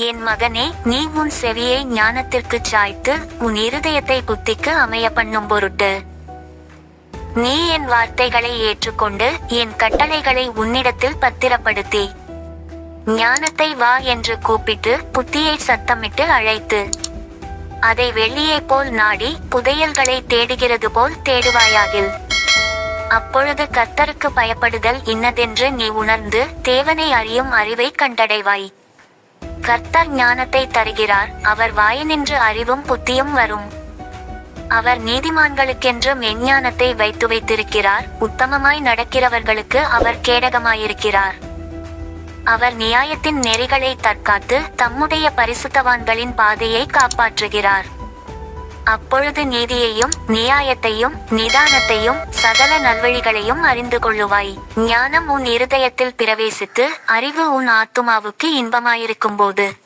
என் மகனே நீ உன் செவியை ஞானத்திற்குச் சாய்த்து உன் இருதயத்தை புத்திக்கு அமைய பண்ணும் பொருட்டு. நீ என் வார்த்தைகளை ஏற்றுக்கொண்டு என் கட்டளைகளை உன்னிடத்தில் பத்திரப்படுத்தி. ஞானத்தை வா என்று கூப்பிட்டு புத்தியை சத்தமிட்டு அழைத்து. அதை வெள்ளியைப் போல் நாடி புதையல்களை தேடுகிறது போல் தேடுவாயாகில். அப்பொழுது கத்தருக்கு பயப்படுதல் இன்னதென்று நீ உணர்ந்து தேவனை அறியும் அறிவை கண்டடைவாய். கர்த்தர் ஞானத்தை தருகிறார். அவர் வாயினின்று அறிவும் புத்தியும் வரும். அவர் நீதிமான்களுக்கென்று மெஞ்ஞானத்தை வைத்து வைத்திருக்கிறார். உத்தமமாய் நடக்கிறவர்களுக்கு அவர் கேடகமாயிருக்கிறார். அவர் நியாயத்தின் நெறிகளை தற்காத்து தம்முடைய பரிசுத்தவான்களின் பாதையை காப்பாற்றுகிறார். அப்பொழுது நீதியையும் நியாயத்தையும் நிதானத்தையும் சகல நல்வழிகளையும் அறிந்து கொள்ளுவாய். ஞானம் உன் இருதயத்தில் பிரவேசித்து அறிவு உன் ஆத்துமாவுக்கு இன்பமாயிருக்கும்போது.